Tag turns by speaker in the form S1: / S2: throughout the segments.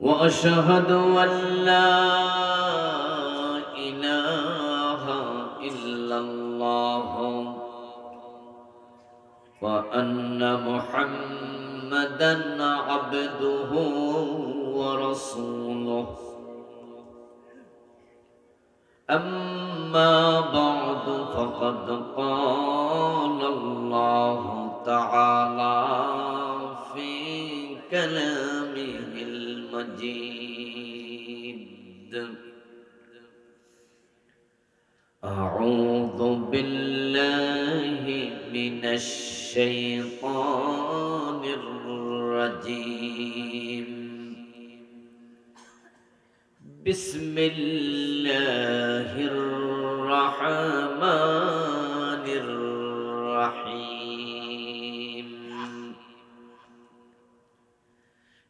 S1: وأشهد أن لا إله إلا الله وأن محمدا عبده ورسوله. أما بعد فقد قال الله تعالى كلامه المجيد. أعوذ بالله من الشيطان الرجيم. بسم الله الرحمن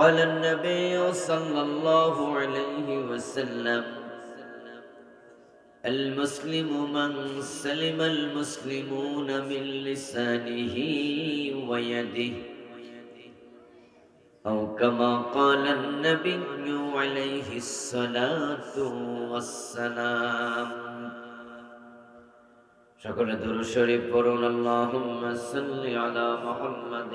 S1: قال النبي صلى الله عليه وسلم المسلم من سلم المسلمون من لسانه ويده أو كما قال النبي عليه الصلاة والسلام. شكرا درشري برون اللهم صل على محمد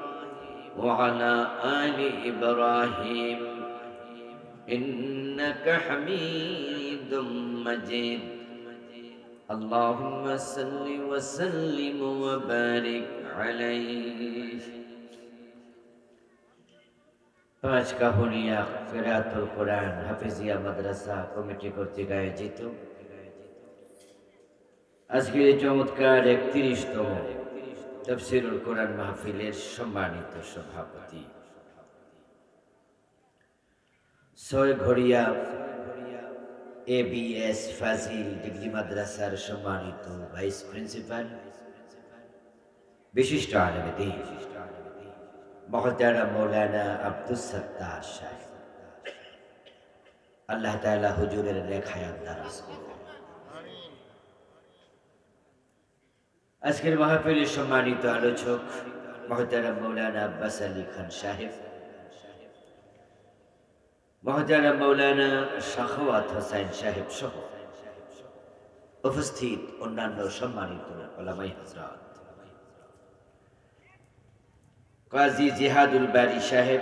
S1: وعلى آل إبراهيم إنك حميد مجيد اللهم صل وسلم وبارك عليه পাঁচ কাহুনিয়া ফেরাতুল কোরআন হাফিজিয়া মাদ্রাসা কমিটি কর্তৃক আয়োজিত আজকের এই চমৎকার একত্রিশতম তফসিরুল কোরআন মাহফিলের সম্মানিত সভাপতি। ছয় ঘড়িয়া A B S Fazil degree মাদ্রাসার সম্মানিত ভাইস প্রিন্সিপাল, বিশিষ্ট আলমদিন মহতারা মৌলানা আব্দুল সত্তার সাহেব। আল্লাহ তাআলা হুজুরের লেখায় দারাজ করুন আজকের মাহফিলের সম্মানিত আলোচক মহতারা মৌলানা আব্বাস আলী খান সাহেব মহতারা মৌলানা শাখাওয়াত হোসাইন সাহেব সহ উপস্থিত অন্যান্য সম্মানিত ওলামাই হজরত কাজী জিহাদুল বারি সাহেব,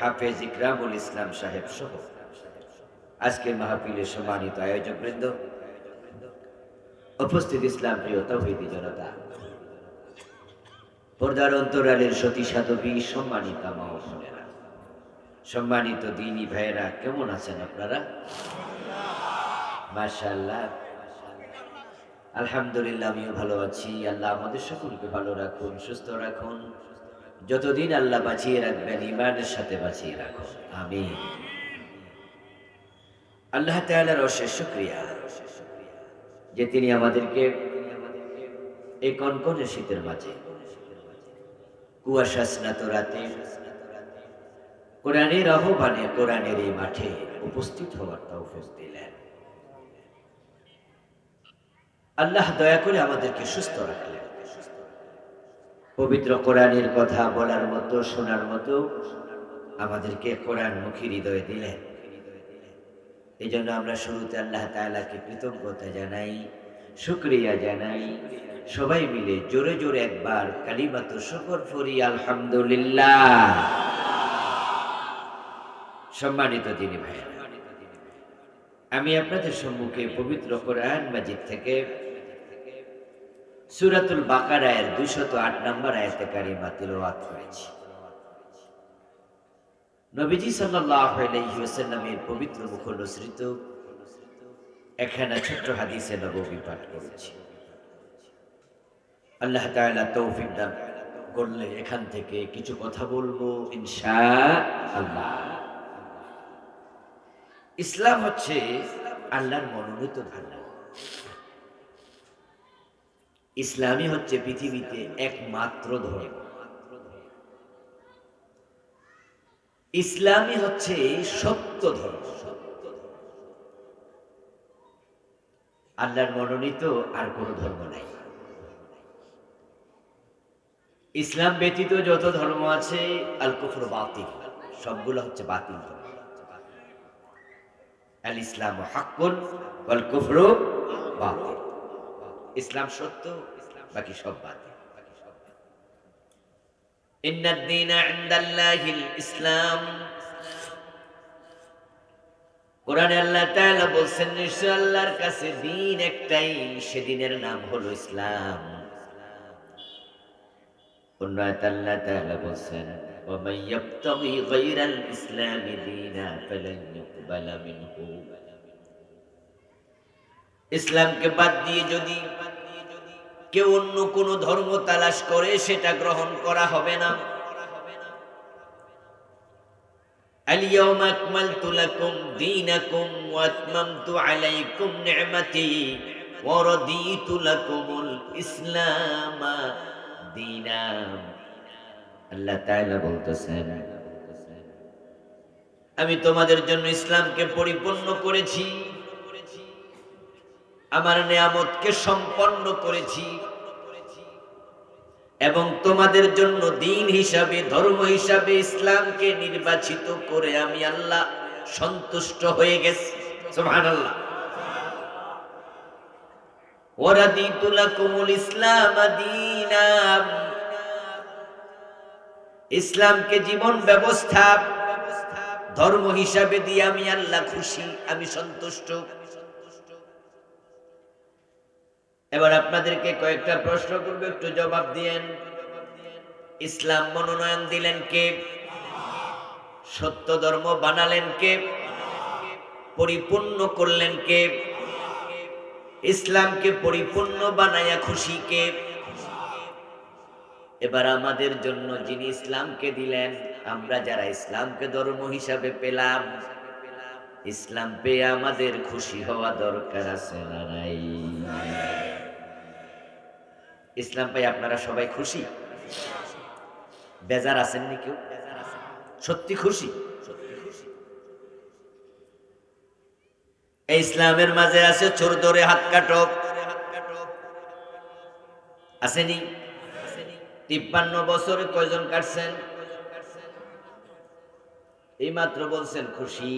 S1: হাফেজ ইকরামুল ইসলাম সাহেব সহ আজকের মাহফিলের সম্মানিত আয়োজক বৃন্দ উপস্থিত ইসলাম প্রিয় তৌহিদি জনতা। পর্দার অন্তরালের সতী সাধবী, সম্মানিত মহসনেরা সম্মানিত দিনী ভাইয়েরা, কেমন আছেন আপনারা? মাশাল্লাহ আলহামদুলিল্লাহ, আমিও ভালো আছি। আল্লাহ আমাদের সকলকে ভালো রাখুন, সুস্থ রাখুন। যতদিন আল্লাহ বাঁচিয়ে রাখবেন ইমানের সাথে বাঁচিয়ে রাখুন। আমি আল্লাহ তাআলার অশেষ শুক্রিয়া। যে তিনি আমাদেরকে এই কনকনে শীতের মাঝে কুয়াশা স্নাত রাতে কোরআনের আহ্বানে কোরআনের এই মাঠে উপস্থিত হওয়ার তৌফিক দিলেন। আল্লাহ দয়া করে আমাদেরকে সুস্থ রাখলেন। পবিত্র কোরআনের কথা বলার মতো, শোনার মতো আমাদেরকে কোরআন মুখী হৃদয় দিলেন। এই জন্য আমরা শুরুতে আল্লাহ তাআলাকে কৃতজ্ঞতা জানাই, শুক্রিয়া জানাই। সবাই মিলে জোরে জোরে একবার কালিমাত শকর ফরি আলহামদুলিল্লাহ। সম্মানিত দিনী ভাইয়েরা, আমি আপনাদের সম্মুখে পবিত্র কোরআন মাজিদ থেকে সুরাতুল বাকারায়ের দুইশত আট নম্বর আয়তে কারিমা তিলওয়াত করেছি। নবীজি ওয়াসাল্লামের পবিত্র মুখ অনুসৃত একখানা ছোট্ট হাদিসে নববী পাঠ করেছি। আল্লাহ তাআলা তৌফিক দান করলে এখান থেকে কিছু কথা বলব ইনশা আল্লাহ ইসলাম হচ্ছে আল্লাহর মনোনীত ধারণা ইসলামই হচ্ছে পৃথিবীতে একমাত্র ধর্ম। ইসলামই হচ্ছে সত্য ধর্ম। আল্লাহর মনোনীত আর কোন ধর্ম নাই। ইসলাম ব্যতীত যত ধর্ম আছে, আল কুফর বাতিল। সবগুলো হচ্ছে বাতিল ধর্ম। আল ইসলাম হাক্কুন, ওয়াল কুফরু বাতিল। ইসলাম সত্য, বাকি সব বাতিল। ইসলাম কোরআনে আল্লাহ তাআলা বলছেন নিশ্চয় আল্লাহর কাছে দিন একটাই সেদিনের নাম হলো ইসলাম অন্য আয়াতে আল্লাহ তাআলা বলছেন ومن يبتغي غير الإسلام دينا فلن يقبل منه ইসলামকে বাদ দিয়ে যদি কেউ অন্য কোন ধর্ম তালাশ করে সেটা গ্রহণ করা হবে না اليوم أكملت لكم دينكم وأتممت عليكم نعمتي ورضيت لكم الإسلام دينا আল্লাহ তাআলা বলতেছেন আমি তোমাদের জন্য ইসলামকে পরিপূর্ণ করেছি আমার নিয়ামতকে সম্পন্ন করেছি। এবং তোমাদের জন্য দিন হিসাবে, ধর্ম হিসাবে ইসলামকে নির্বাচিত করে আমি আল্লাহ সন্তুষ্ট হয়ে গেছি। ইসলাম দীনা ইসলামকে জীবন ব্যবস্থা, ধর্ম হিসাবে দিয়ে আমি আল্লাহ খুশি, আমি সন্তুষ্ট। এবার আপনাদেরকে কয়েকটা প্রশ্ন করবে, একটু জবাব দিয়েন। ইসলাম মনোনয়ন দিলেন কে? সত্য ধর্ম বানালেন কে? পরিপূর্ণ করলেন কে? ইসলামকে পরিপূর্ণ বানাইয়া খুশি কে? এবার আমাদের জন্য যিনি ইসলামকে দিলেন, আমরা যারা ইসলামকে ধর্ম হিসাবে পেলাম, ইসলাম পেয়ে আমাদের খুশি হওয়া দরকার আছে না নাই? ইসলাম পাই আপনারা সবাই খুশি? বেজার আছেন নি কেউ? সত্যি খুশি? ইসলামের মাঝে আছে চোর ধরে হাত কাটো। আসেনি? তিপ্পান্ন বছরে কয়জন কাটছেন? এই মাত্র বলছেন খুশি।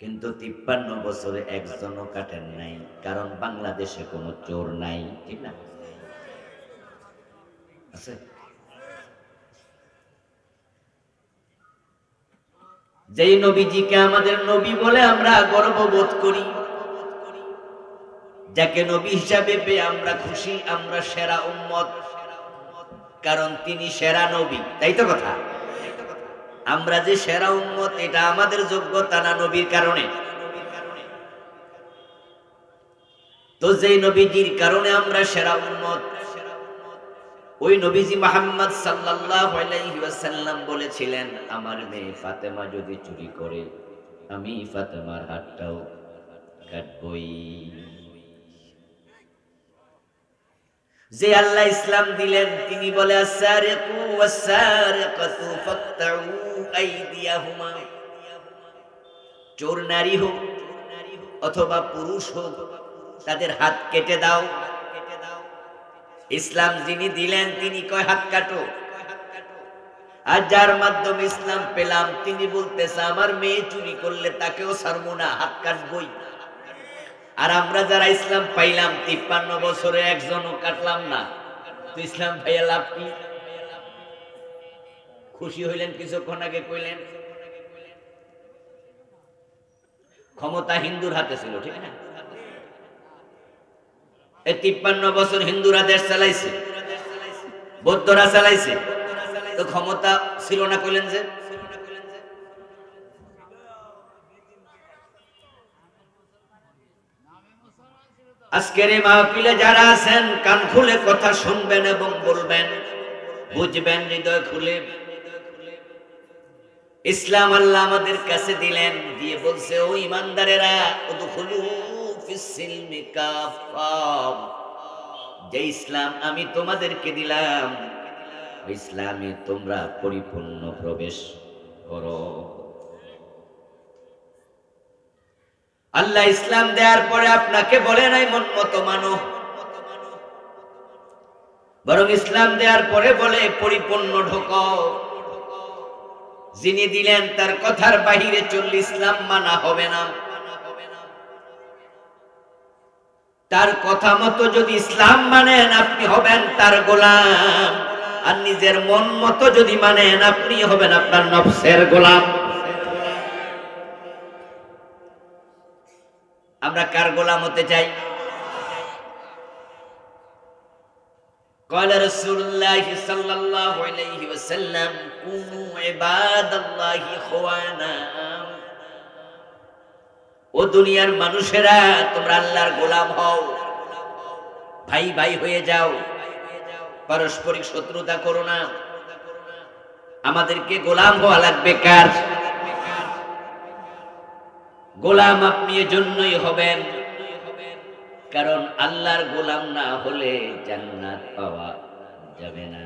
S1: কিন্তু তিপ্পান্ন বছরে একজনও কাটেন নাই, কারণ বাংলাদেশে কোনো চোর নাই, ঠিক না? আছে? যেই নবীজিকে আমাদের নবী বলে আমরা গর্ববোধ করি, যাকে নবী হিসাবে পেয়ে আমরা খুশি, আমরা সেরা উম্মত, কারণ তিনি সেরা নবী, তাই তো কথা? আমরা যে সেরা উম্মত, এটা আমাদের যোগ্যতা না নবীর কারণে? তো যেই নবীজির কারণে আমরা সেরা উম্মত, ওই নবীজি মোহাম্মদ সাল্লাল্লাহু আলাইহি বলেছিলেন, আমার মেয়ে ফাতেমা যদি চুরি করে, আমি ফাতেমার হাতটাও কাটবই। যে আল্লাহ ইসলাম দিলেন, তিনি বলে চোর নারী হোক অথবা পুরুষ হোক, তাদের হাত কেটে দাও। ইসলাম যিনি দিলেন, তিনি কয়, হাত কাটো। আর যার মাধ্যমে ইসলাম পেলাম, তিনি বলতেছে, আমার মেয়ে চুরি করলে তাকেও ছাড়বো না, হাত কাটবই। আর আমরা যারা ইসলাম পাইলাম, তিপ্পান্ন বছরে একজনও কাটলাম না। তো ইসলাম পাইয়া লাভ কি? খুশি হইলেন কিছুক্ষণ আগে কইলেন, ক্ষমতা হিন্দুর হাতে ছিল, ঠিক না? এই তিপ্পান্ন বছর হিন্দুরা দেশ চালাইছে, বৌদ্ধরা চালাইছে, তো ক্ষমতা ছিল না কইলেন যে? আজকের এই মাহফিলে যারা আছেন, কান খুলে কথা শুনবেন এবং বলবেন। বুঝবেন, হৃদয় খুলে। ইসলাম আল্লাহ আমাদের কাছে দিলেন, দিয়ে বলছে, ও ইমানদারেরা যে ইসলাম আমি তোমাদেরকে দিলাম ইসলামে তোমরা পরিপূর্ণ প্রবেশ করো। আল্লাহ ইসলাম দেওয়ার পরে আপনাকে বলে নাই মন মতো মানো। বরং ইসলাম দেওয়ার পরে বলে, পরিপূর্ণ ঢোক যিনি দিলেন তার কথার বাহিরে চললে ইসলাম মানা হবে না। তার কথা মতো যদি ইসলাম মানেন আপনি হবেন তার গোলাম। আর নিজের মন মতো যদি মানেন আপনি হবেন আপনার নফসের গোলাম। আমরা কার গোলাম হতে চাই قال رسول الله صلى الله عليه وسلم كونوا عباد الله اخوانا ও দুনিয়ার মানুষেরা তোমরা আল্লাহর গোলাম হও ভাই ভাই হয়ে যাও পারস্পরিক শত্রুতা করো না আমাদেরকে গোলাম হওয়া লাগবে কার গোলাম আপনি এজন্যই হবেন। কারণ আল্লাহর গোলাম না হলে জান্নাত পাওয়া যাবে না।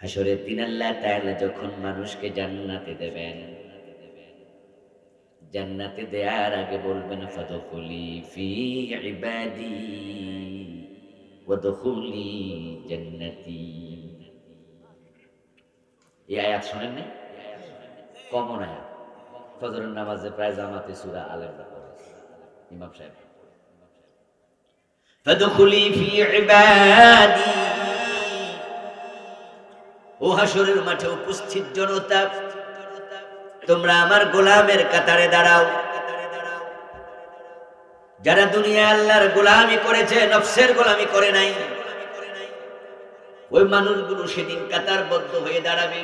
S1: হাসরের দিন আল্লাহ তাআলা যখন মানুষকে জান্নাতে দেবেন, জান্নাতে দেয়ার আগে বলবেন, ফাদখুলি ফি ইবাদি ওয়াদখুলি জান্নাতি। এই আয়াত শুনেন না কমন আয়াত। ফজরের নামাজে প্রায় জামাতে সূরা আলেমরা পড়ে ইমাম সাহেব। ও হাসরের মাঠে উপস্থিত জনতা, তোমরা আমার গোলামের কাতারে দাঁড়াও। যারা দুনিয়া আল্লাহর গোলামি করেছে, নফসের গোলামি করে নাই, ওই মানুষগুলো সেদিন কাতারবদ্ধ হয়ে দাঁড়াবে।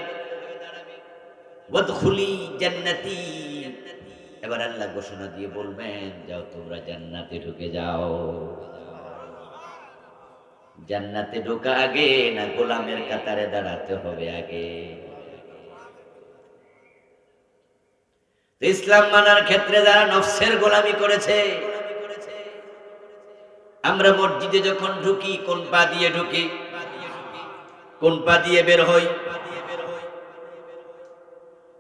S1: ওয়াদখুলি জান্নাতি। এবার আল্লাহ ঘোষণা দিয়ে বলবেন, যাও তোমরা জান্নাতে ঢুকে যাও। জান্নাতে ঢোকা আগে না গোলামের কাতারে দাঁড়াতে হবে আগে? ইসলাম মানার ক্ষেত্রে যারা নফসের গোলামি করেছে, আমরা মসজিদে যখন ঢুকি, কোন পা দিয়ে ঢুকি? কোন পা দিয়ে বের হই?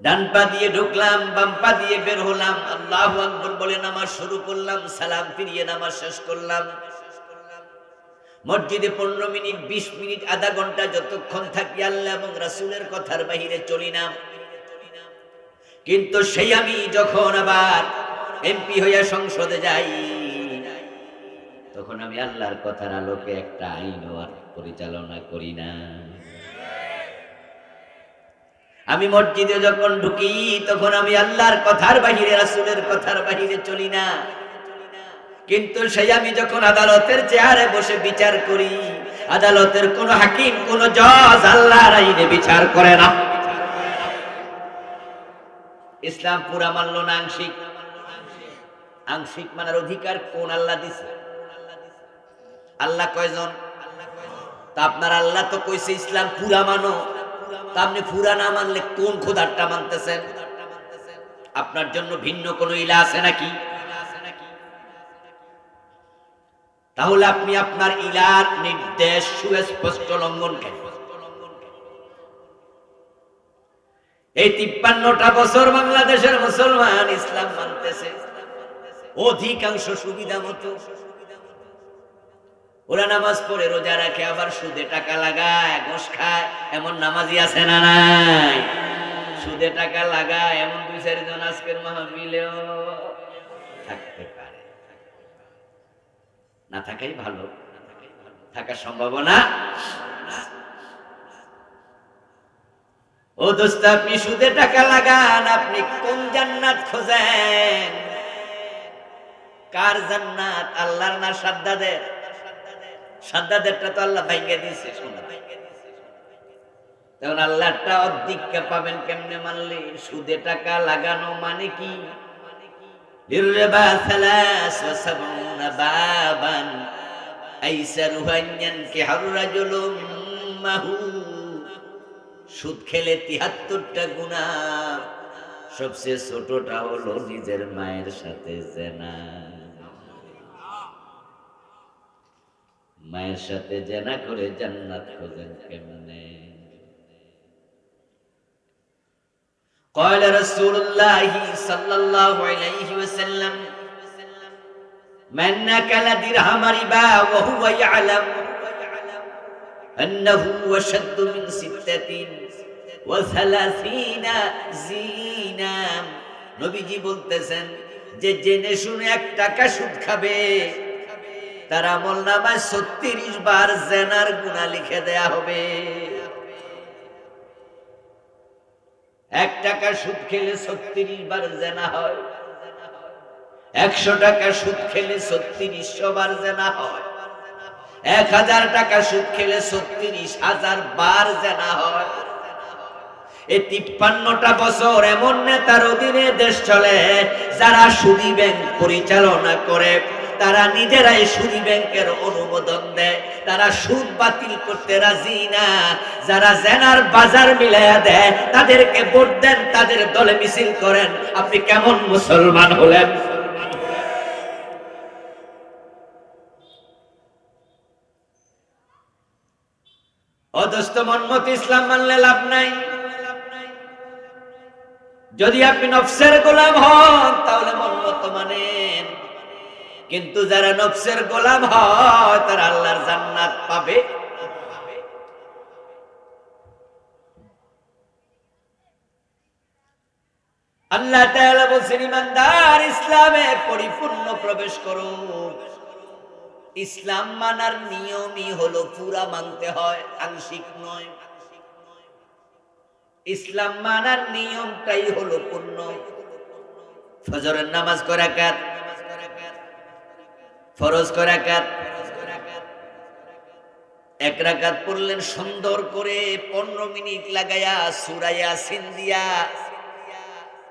S1: ডান পা দিয়ে ঢুকলাম, বাম পা দিয়ে বের হলাম। আল্লাহ আকবর বলে নামাজ শুরু করলাম, সালাম ফিরিয়ে নামাজ শেষ করলাম। মসজিদে পনেরো মিনিট, বিশ মিনিট, আধা ঘণ্টা যতক্ষণ থাকি আল্লাহ এবং রাসুলের কথার বাহিরে চলি না। কিন্তু সেই আমি যখন আবার এমপি হইয়া সংসদে যাই, তখন আমি আল্লাহর কথার আলোকে একটা আইন পরিচালনা করি না। আমি মসজিদে যখন ঢুকি, তখন আমি আল্লাহর কথার বাহিরে, রাসুলের কথার বাহিরে চলি না। কিন্তু সেই আমি যখন আদালতের চেয়ারে বসে বিচার করি, আদালতের কোন হাকিম, কোন জজ আল্লাহর আইনে বিচার করে না। ইসলাম পুরা মানল না আংশিক আংশিক মানার অধিকার কোন আল্লাহ দিছে? আল্লাহ কয়জন? তা আপনার আল্লাহ তো কইছে ইসলাম পুরা মানো আপনি পুরা না মানলে কোন খোদারটা মানতেছেন? আপনার জন্য ভিন্ন কোন ইলা আছে নাকি? তাহলে আপনি আপনার ইলার নির্দেশ সুস্পষ্ট লঙ্ঘন কেন? এই তিপ্পান্নটা বছর বাংলাদেশের মুসলমান ইসলাম মানতেছে। অধিকাংশ সুবিধা মতো ওরা নামাজ পড়ে, রোজা রাখে, আবার সুদে টাকা লাগায় ঘোষ খায়। এমন নামাজি আছে না নাই? সুদে টাকা লাগায়, এমন দুই চারজন আজকের মাহফিলেও থাকতে পারে। না থাকাই ভালো। থাকার সম্ভাবনা ও দোস্ত, আপনি সুদে টাকা লাগান, আপনি কোন জান্নাত খোঁজেন? কার জান্নাত? আল্লাহর না সাদ্দাদের? সাদ্দাদেরটা তো আল্লাহ দিয়েছে তখন আল্লাহটা পাবেন কেমনে মানলে? সুদে টাকা লাগানো মানে কি? সুদ খেলে তিহাত্তরটা গুণা। সবচেয়ে ছোটটা হলো নিজের মায়ের সাথে জেনা। মায়ের সাথে জেনা করে জান্নাত খোঁজেন কেমনে قال رسول الله صلى الله عليه وسلم من أكل درهم ربا وهو يعلم أنه أشد من ستة وثلاثين زينا নবীজি বলতেছেন যে জেনে শুনে এক টাকা সুদ খাবে তার আমল নামায় ছত্রিশ বার জেনার গুণা লিখে দেয়া হবে। এক টাকা সুদ খেলে ছত্রিশ বার জেনা হয়। একশো টাকা সুদ খেলে ছত্রিশশো বার জেনা হয়। এক হাজার টাকা সুদ খেলে ছত্রিশ হাজার বার জেনা হয়। এই তিপ্পান্নটা বছর এমন নেতার অধীনে দেশ চলে, যারা সুদী ব্যাংক পরিচালনা করে। তারা নিজেরাই সুদী ব্যাংকের অনুমোদন দেয়। তারা সুদ বাতিল করতে রাজি না। যারা জেনার বাজার মিলাইয়া দেয়, তাদেরকে ভোট দেন, তাদের দলে মিছিল করেন। আপনি কেমন মুসলমান হলেন? অদস্ত মনমত ইসলাম মানলে লাভ নাই। যদি আপনি নফসের গোলাম হন, তাহলে মনমত মানেন। কিন্তু যারা নফসের গোলাম হয়, তারা আল্লাহর জান্নাত পাবে। আল্লাহ তাআলা ইসলামে পরিপূর্ণ প্রবেশ করো। ইসলাম মানার নিয়মই হলো পুরা মানতে হয়, আংশিক নয়। ইসলাম মানার নিয়মটাই হলো পূর্ণ। ফজরের নামাজ করাকাত ফরজ করাকাত এক রাকাত পড়লেন সুন্দর করে পনেরো মিনিট লাগাইয়া সুরাইয়া সিন্দিয়া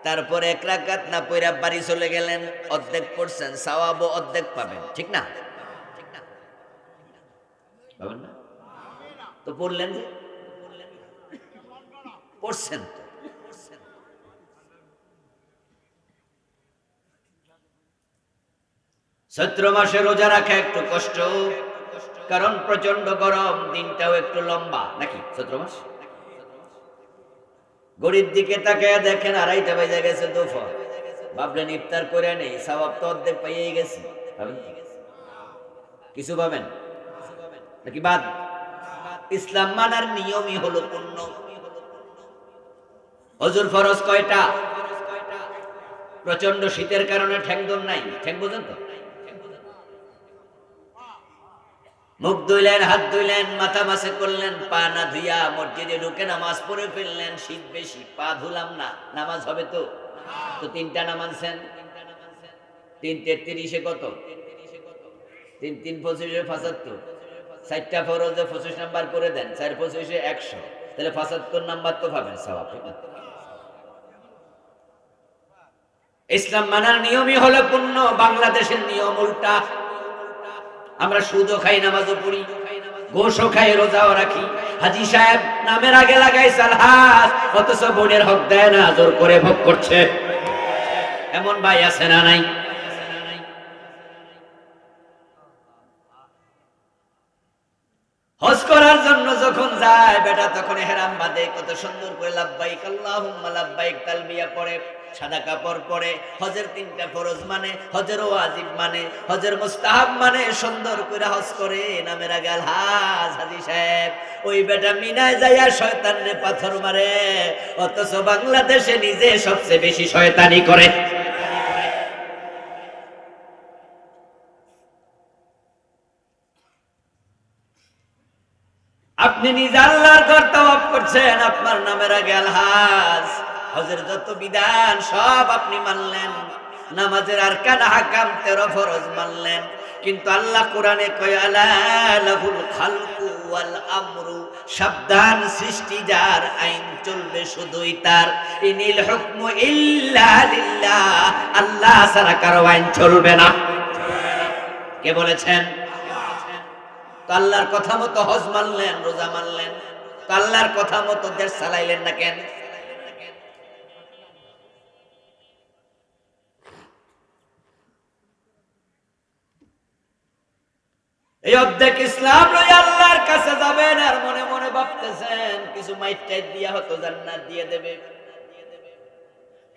S1: তারপর এক রাকাত না পয়রা বাড়ি চলে গেলেন, অর্ধেক পড়ছেন সাওয়াবো অর্ধেক পাবেন, ঠিক না? পাবেন না? তো পড়লেন পড়ছেন চৈত্র মাসে রোজা রাখা একটু কষ্ট, কারণ প্রচণ্ড গরম, দিনটাও একটু লম্বা। নাকি? চৈত্র মাস? গরিব দিকে তাকে দেখেন, আড়াইটা বেজে গেছে দুপুর। ভাবলেন ইফতার করে নেই সবাব তো অর্ধেক পাইয়েই গেছি। কিছু পাবেন নাকি বাদ? ইসলাম মানার নিয়মই হলো পূর্ণ। হজুর ফরজ কয়টা? প্রচণ্ড শীতের কারণে ঠ্যাংদন নাই। ঠ্যাং বোঝেন তো মুখ ধুইলেন, হাত ধুইলেন, মাথা মাসে করলেন, পা না ধুইয়া মসজিদে ঢুকে নামাজ পড়ে ফেললেন শীত বেশি, পা ধুলাম না, নামাজ হবে তো? তো তিনটা নামাজছেন তিন তেত্রিশে কত? তিন তিন পঁচিশে পঁচাত্তর। চারটা ফরজে পঁচিশ নাম্বার করে দেন, চার পঁচিশে একশো। তাহলে পঁচাত্তর নাম্বার তো পাবেন সবাব ইসলাম মানার নিয়মই হলো পূর্ণ, বাংলাদেশের নিয়ম উল্টা। আমরা সুদও খাই, নামাজও পড়ি, গোশও খাই, রোজাও রাখি। হাজি সাহেব নামের আগে লাগাই সালহাস অথচ বোনের হক দেয় না, জোর করে ভোগ করছে। এমন ভাই আছে না নাই? হজ করার জন্য যখন যায়, বেটা তখন হেরাম বাদে কত সুন্দর করে লাভবাইক আল্লাহুম্মা লাভবাইক তালবিয়া পড়ে। সাদা কাপড় পরে, হজের তিনটা ফরজ মানে হজের ওয়াজিব মানে হজের মুস্তাহাব মানে সুন্দর করে হজ করে, নামের আগাল হাজ হাজি সাহেব। ওই বেটা মিনায় যাইয়া শয়তানরে পাথর মারে, অথচ বাংলাদেশে নিজে সবচেয়ে বেশি শয়তানি করে। আপনি নিজ আল্লাহর ঘর তাওয়াফ করছেন, আপনার নামের আগে আলহাজ। হজের যত বিধান, সব আপনি মানলেন। নামাজের আর কান হাকাম তেরো ফরজ মানলেন। কিন্তু আল্লাহ কোরআনে কয়, আলা লাহুল খালকু ওয়াল আমরু। সাবধান সৃষ্টি যার, আইন চলবে শুধুই তার। ইনিল হুকমু ইল্লা লিল্লাহ। আল্লাহ ছাড়া কারও আইন চলবে না। কে বলেছেন? আল্লাহর কথা মতো হজ মানলেন, রোজা মানলেন। আল্লাহর কথা মতো দেশ চালাইলেন না কেন? এই অর্ধেক ইসলাম লই আল্লাহর কাছে যাবেন আর মনে মনে ভাবতেছেন, কিছু মাইট টাইট দিয়া হতো জান্নাত দিয়ে দেবে।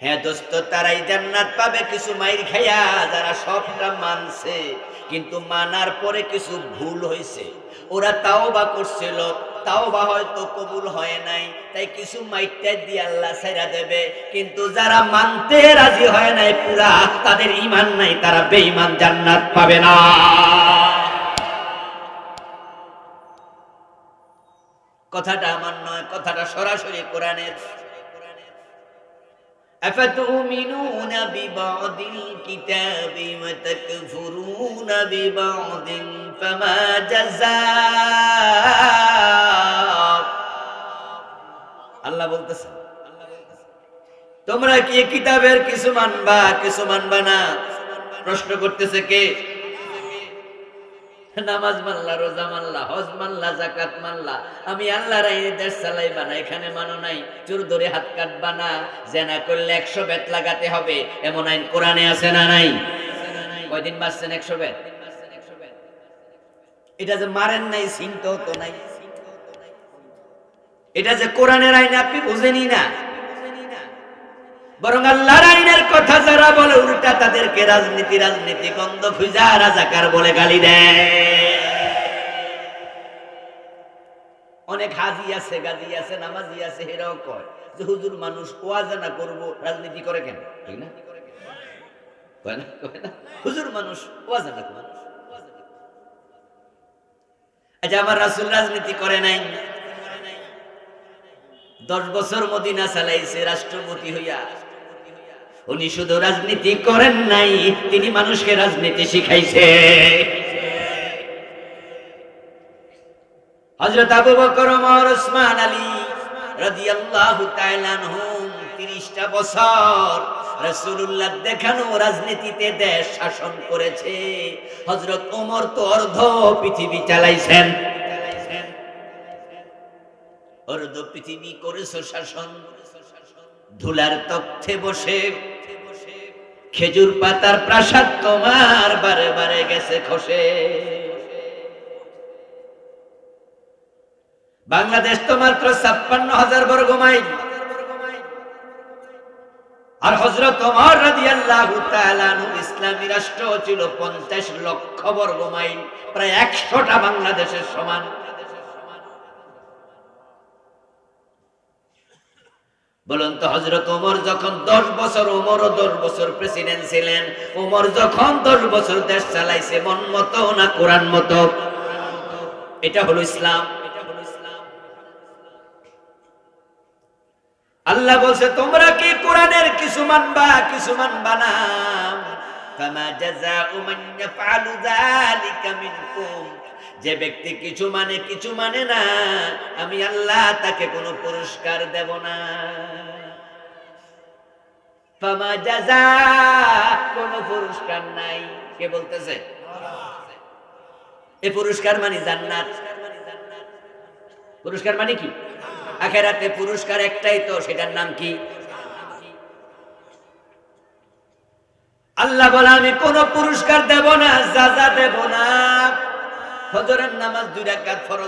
S1: হ্যাঁ দোস্ত, তারাই জান্নাত পাবে কিছু মাইর খাইয়া, যারা সবটা মানছে, কিন্তু মানার পরে কিছু ভুল হয়েছে ওরা তাও বা করছিল তাও বা হয়তো কবুল হয় নাই, তাই কিছু মাইটটা দিয়ে আল্লাহ দেবে। কিন্তু যারা মানতে রাজি হয় নাই পুরা, তাদের ইমান নাই, তারা বেঈমান জান্নাত পাবে না। কথাটা আমার নয় কথাটা সরাসরি কোরআনের أفتؤمنون ببعض الكتاب وتكفرون ببعض فما جزاء আল্লাহ বলতেছেন তোমরা কি এ কিতাবের কিছু মানবা কিছু মানবা না প্রশ্ন করতেছে কে নামাজ মানলা, রোজা মানলা, হজ মানলা জাকাত মানলা। আমি আল্লাহর আইনে দেশ চালাইবা না এখানে মানো নাই। চোর ধরে হাত কাটবা না। জেনা করলে একশো বেত লাগাতে হবে। এমন আইন কোরআনে আছে না নাই? কয়দিন বাঁচছেন একশো বেত? এটা যে মারেন নাই চিন্তা তো নাই। এটা যে কোরআনের আইন আপনি বুঝেনি না। বরং আল্লাহর আইনের কথা যারা বলে, উল্টা তাদেরকে রাজনীতি রাজনীতি, গন্ধ খুঁজা, রাজাকার বলে গালি দেয়। অনেক হাজি আছে, গাজি আছে, নামাজি আছে, এরাও কয় যে, হুজুর, মানুষ ওয়াজানা করব, রাজনীতি করে কেন? ঠিক না? কয় কয় হুজুর, মানুষ ওয়াজানা করব। আচ্ছা আমার রাসূল রাজনীতি করে নাই। দশ বছর মদিনা চালাইছে, রাষ্ট্রপতি হইয়া উনি শুধু রাজনীতি করেন নাই, তিনি মানুষকে রাজনীতি শিখাইছে। হযরত আবু বকর, ওমর, ওসমান, আলী রাদিয়াল্লাহু তাআলা আনহুম 30টা বছর রাসূলুল্লাহ দেখানো রাজনীতিতে দেশ শাসন করেছে। হযরত ওমর তো অর্ধ পৃথিবী চালাইছেন। অর্ধ পৃথিবী করেছ শাসন। ধুলার তথ্যে বসে খেজুর পাতার প্রাসাদ তোমার বারে বারে গেছে খসে। বাংলাদেশ তো মাত্র ছাপ্পান্ন হাজার বর্গ মাইল। আর হজরত রাদিয়াল্লাহু তাআলা আনহু ইসলামী রাষ্ট্র ছিল পঞ্চাশ লক্ষ বর্গ মাইল, প্রায় একশোটা বাংলাদেশের সমান। বলুন তো হজরত ওমর যখন দশ বছর, ওমরও দশ বছর প্রেসিডেন্ট ছিলেন, ওমর যখন দশ বছর দেশ চালাইছে, মন মতো না কোরআন মতো? এটা হলো ইসলাম। আল্লাহ বলছে, তোমরা কি কোরআনের কিছু মানবা কিছু মানবা না? ফামা জাযাউ মান ইয়াফআলু যালিকা মিনকুম। যে ব্যক্তি কিছু মানে কিছু মানে না, আমি আল্লাহ তাকে কোনো পুরস্কার দেব না। পুরস্কার নাই। কে বলতেছে? এই পুরস্কার মানে জান্নাত। পুরস্কার মানে কি? আখেরাতে পুরস্কার একটাই তো, সেটার নাম কি? আল্লাহ বলে, আমি কোন পুরস্কার দেব না যা যা দেব না। ফজরের নামাজ দুই রাকাত ফরজ